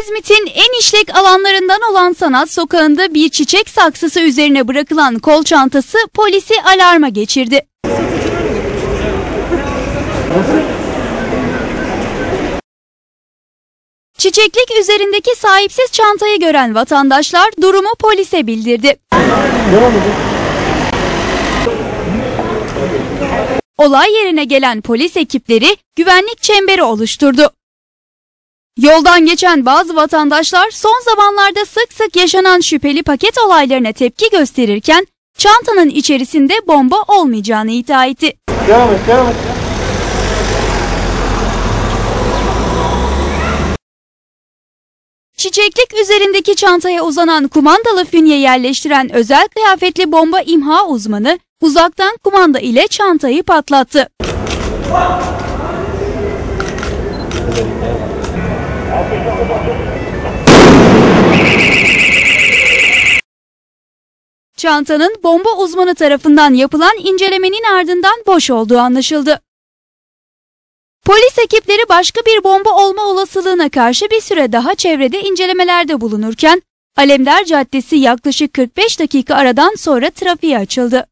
İzmit'in en işlek alanlarından olan Sanat Sokağı'nda bir çiçek saksısı üzerine bırakılan kol çantası polisi alarma geçirdi. Çiçeklik üzerindeki sahipsiz çantayı gören vatandaşlar durumu polise bildirdi. Olay yerine gelen polis ekipleri güvenlik çemberi oluşturdu. Yoldan geçen bazı vatandaşlar son zamanlarda sık sık yaşanan şüpheli paket olaylarına tepki gösterirken çantanın içerisinde bomba olmayacağını iddia etti. Devam et, devam et. Çiçeklik üzerindeki çantaya uzanan kumandalı fünye yerleştiren özel kıyafetli bomba imha uzmanı uzaktan kumanda ile çantayı patlattı. Çantanın bomba uzmanı tarafından yapılan incelemenin ardından boş olduğu anlaşıldı. Polis ekipleri başka bir bomba olma olasılığına karşı bir süre daha çevrede incelemelerde bulunurken Alemdar Caddesi yaklaşık 45 dakika aradan sonra trafiğe açıldı.